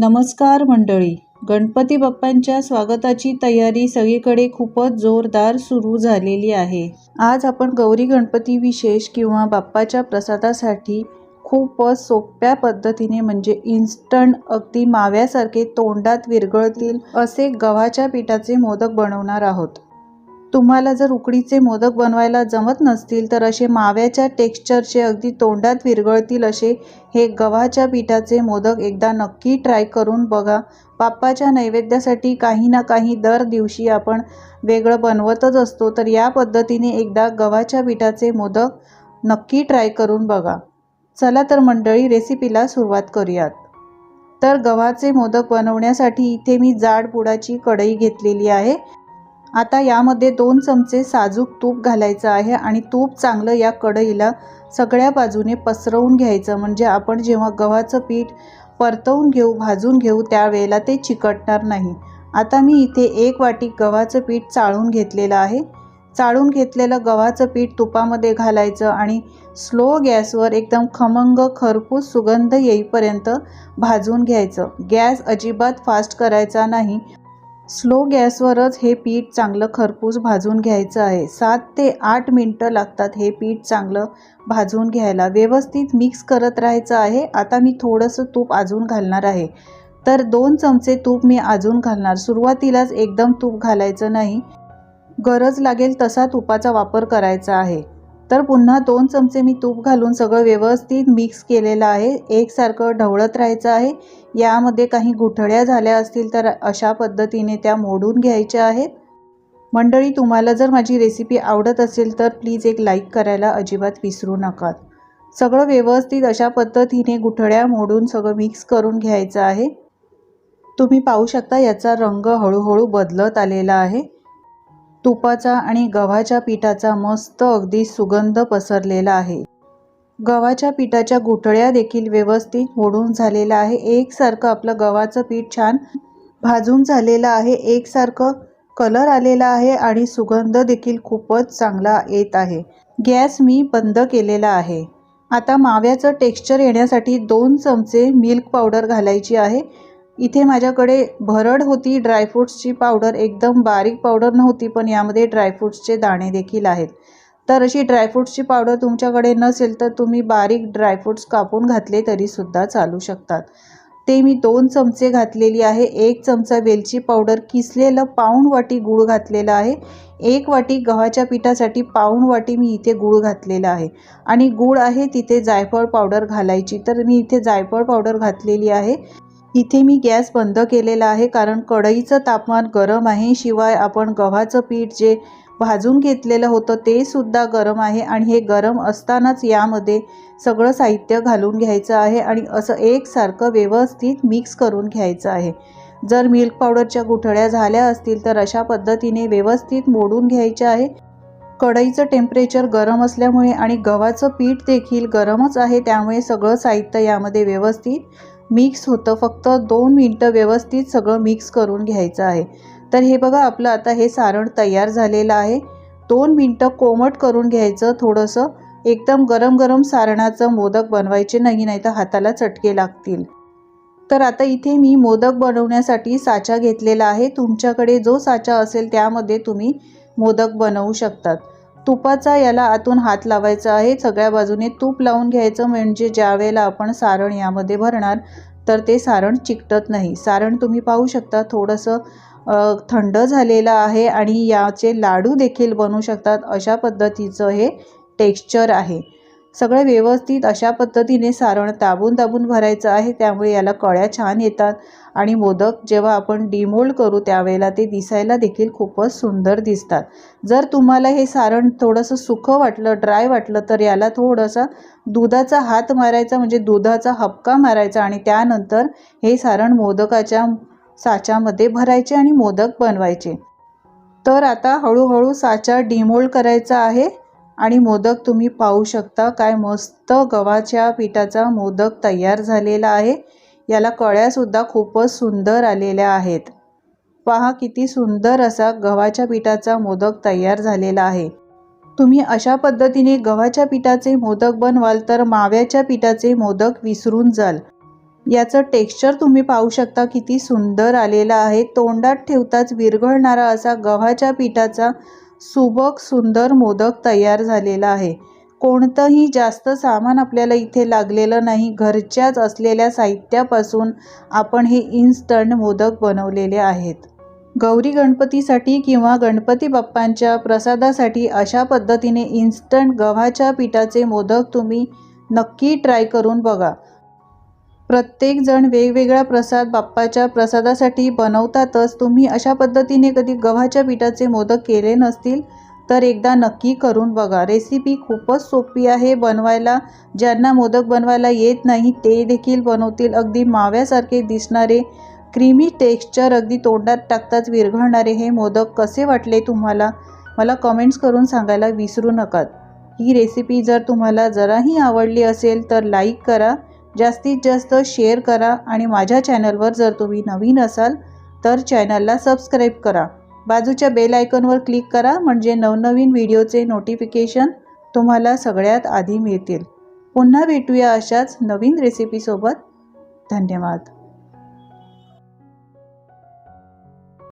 नमस्कार मंडळी. गणपती बाप्पांच्या स्वागताची तयारी सगळीकडे खूपच जोरदार सुरू झालेली आहे. आज आपण गौरी गणपती विशेष किंवा बाप्पाच्या प्रसादासाठी खूपच सोप्या पद्धतीने म्हणजे इन्स्टंट अगदी माव्यासारखे तोंडात विरघळतील असे गव्हाच्या पिठाचे मोदक बनवणार आहोत. तुम्हाला जर उकडीचे मोदक बनवायला जमत नसतील तर असे माव्याच्या टेक्स्चरचे अगदी तोंडात विरघळतील असे हे गव्हाच्या पिठाचे मोदक एकदा नक्की ट्राय करून बघा. बाप्पाच्या नैवेद्यासाठी काही ना काही दर दिवशी आपण वेगळं बनवतच असतो तर या पद्धतीने एकदा गव्हाच्या पिठाचे मोदक नक्की ट्राय करून बघा. चला तर मंडळी रेसिपीला सुरुवात करूयात. तर गव्हाचे मोदक बनवण्यासाठी इथे मी जाड बुडाची कढई घेतलेली आहे. आता यामध्ये दोन चमचे साजूक तूप घालायचं आहे आणि तूप चांगलं या कढईला सगळ्या बाजूने पसरवून घ्यायचं. म्हणजे आपण जेव्हा गव्हाचं पीठ परतवून घेऊ भाजून घेऊ त्यावेळेला ते चिकटणार नाही. आता मी इथे एक वाटी गव्हाचं पीठ चाळून घेतलेलं आहे. चाळून घेतलेलं गव्हाचं पीठ तुपामध्ये घालायचं आणि स्लो गॅसवर एकदम खमंग खरपूस सुगंध येईपर्यंत भाजून घ्यायचं. गॅस अजिबात फास्ट करायचा नाही. स्लो गॅसवरच हे पीठ चांगलं खरपूस भाजून घ्यायचं आहे. सात ते आठ मिनटं लागतात हे पीठ चांगलं भाजून घ्यायला. व्यवस्थित मिक्स करत राहायचं आहे. आता मी थोडंसं तूप अजून घालणार आहे. तर दोन चमचे तूप मी अजून घालणार. सुरुवातीलाच एकदम तूप घालायचं नाही. गरज लागेल तसा तुपाचा वापर करायचा आहे. तर पुन्हा दोन चमचे मी तूप घालून सगळं व्यवस्थित मिक्स केलेलं आहे. एकसारखं ढवळत राहायचं आहे. यामध्ये काही गुठळ्या झाल्या असतील तर अशा पद्धतीने त्या मोडून घ्यायच्या आहेत. मंडळी तुम्हाला जर माझी रेसिपी आवडत असेल तर प्लीज एक लाईक करायला अजिबात विसरू नका. सगळं व्यवस्थित अशा पद्धतीने गुठळ्या मोडून सगळं मिक्स करून घ्यायचं आहे. तुम्ही पाहू शकता याचा रंग हळूहळू बदलत आलेला आहे. तुपाचा आणि गव्हाच्या पिठाचा मस्त अगदी सुगंध पसरलेला आहे. गव्हाच्या पिठाच्या गुठळ्या देखील व्यवस्थित मोडून झालेला आहे. एकसारखं आपलं गव्हाचं पीठ छान भाजून झालेलं आहे. एकसारखं कलर आलेला आहे आणि सुगंध देखील खूपच चांगला येत आहे. गॅस मी बंद केलेला आहे. आता माव्याचं टेक्स्चर येण्यासाठी दोन चमचे मिल्क पावडर घालायची आहे. इथे माझ्याकडे भरड होती ड्रायफ्रूट्सची पावडर एकदम बारीक पावडर नव्हती पण यामध्ये ड्रायफ्रूट्सचे दाणे देखील आहेत. तर अशी ड्रायफ्रूट्सची पावडर तुमच्याकडे नसेल तर तुम्ही बारीक ड्रायफ्रूट्स कापून घातले तरीसुद्धा चालू शकतात. ते मी दोन चमचे घातलेली आहे. एक चमचा वेलची पावडर किसलेलं पाऊण वाटी गूळ घातलेला आहे. एक वाटी गव्हाच्या पिठासाठी पाऊण वाटी मी इथे गूळ घातलेला आहे. आणि गूळ आहे तिथे जायफळ पावडर घालायची. तर मी इथे जायफळ पावडर घातलेली आहे. इथे मी गॅस बंद केलेला आहे कारण कढईचं तापमान गरम आहे. शिवाय आपण गव्हाचं पीठ जे भाजून घेतलेलं होतं ते सुद्धा गरम आहे आणि हे गरम असतानाच यामध्ये सगळं साहित्य घालून घ्यायचं आहे आणि असं एकसारखं व्यवस्थित मिक्स करून घ्यायचं आहे. जर मिल्क पावडरच्या गुठळ्या झाल्या असतील तर अशा पद्धतीने व्यवस्थित मोडून घ्यायचे आहे. कढईचं टेम्परेचर गरम असल्यामुळे आणि गव्हाचं पीठ देखील गरमच आहे त्यामुळे सगळं साहित्य यामध्ये व्यवस्थित मिक्स होतं. फक्त दोन मिनटं व्यवस्थित सगळं मिक्स करून घ्यायचं आहे. तर हे बघा आपलं आता हे सारण तयार झालेलं आहे. दोन मिनटं कोमट करून घ्यायचं थोडंसं. एकदम गरम गरम सारणाचं मोदक बनवायचे नाही नाही तर हाताला चटके लागतील. तर आता इथे मी मोदक बनवण्यासाठी साचा घेतलेला आहे. तुमच्याकडे जो साचा असेल त्यामध्ये तुम्ही मोदक बनवू शकतात. तुपाचा याला आतून हात लावायचा आहे. सगळ्या बाजूने तूप लावून घ्यायचं म्हणजे ज्या वेळेला आपण सारण यामध्ये भरणार तर ते सारण चिकटत नाही. सारण तुम्ही पाहू शकता थोडंसं थंड झालेलं आहे आणि याचे लाडू देखील बनवू शकतात. अशा पद्धतीचं हे टेक्स्चर आहे. सगळं व्यवस्थित अशा पद्धतीने सारण दाबून दाबून भरायचं आहे त्यामुळे याला कळ्या छान येतात. आणि मोदक जेव्हा आपण डिमोल्ड करू त्यावेळेला ते दिसायला देखील खूपच सुंदर दिसतात. जर तुम्हाला हे सारण थोडंसं सुखं वाटलं ड्राय वाटलं तर याला थोडंसं दुधाचा हात मारायचा म्हणजे दुधाचा हपका मारायचा आणि त्यानंतर हे सारण मोदकाच्या साच्यामध्ये भरायचे आणि मोदक बनवायचे. तर आता हळूहळू साचा डिमोल्ड करायचा आहे. आणि मोदक तुम्ही पाहू शकता काय मस्त गव्हाच्या पिठाचा मोदक तयार झालेला आहे. याला कळ्यासुद्धा खूपच सुंदर आलेल्या आहेत. पहा किती सुंदर असा गव्हाच्या पिठाचा मोदक तयार झालेला आहे. तुम्ही अशा पद्धतीने गव्हाच्या पिठाचे मोदक बनवाल तर माव्याच्या पिठाचे मोदक विसरून जाल. याचं टेक्स्चर तुम्ही पाहू शकता किती सुंदर आलेलं आहे. तोंडात ठेवताच विरघळणारा असा गव्हाच्या पिठाचा सुबक सुंदर मोदक तयार झालेला आहे. कोणतंही जास्त सामान आपल्याला इथे लागलेलं नाही. घरच्याच असलेल्या साहित्यापासून आपण हे इन्स्टंट मोदक बनवलेले आहेत. गौरी गणपतीसाठी किंवा गणपती बाप्पांच्या प्रसादासाठी अशा पद्धतीने इन्स्टंट गव्हाच्या पिठाचे मोदक तुम्ही नक्की ट्राय करून बघा. प्रत्येकजण वेगवेगळा प्रसाद बाप्पाच्या प्रसादासाठी बनवतातच. तुम्ही अशा पद्धतीने कधी गव्हाच्या पिठाचे मोदक केले नसतील तर एकदा नक्की करून बघा. रेसिपी खूपच सोपी आहे बनवायला. ज्यांना मोदक बनवायला येत नाही ते देखील बनवतील. अगदी माव्यासारखे दिसणारे क्रीमी टेक्स्चर अगदी तोंडात टाकताच विरघळणारे हे मोदक कसे वाटले तुम्हाला? मला कमेंट्स करून सांगायला विसरू नका. ही रेसिपी जर तुम्हाला जराही आवडली असेल तर लाईक करा. जास्तीत जास्त शेअर करा आणि माझ्या चॅनलवर जर तुम्ही नवीन असाल तर चॅनलला सबस्क्राईब करा. बाजूच्या बेल आयकॉनवर क्लिक करा म्हणजे नवनवीन व्हिडिओचे नोटिफिकेशन तुम्हाला सगळ्यात आधी मिळतील. पुन्हा भेटूया अशाच नवीन रेसिपीसोबत धन्यवाद.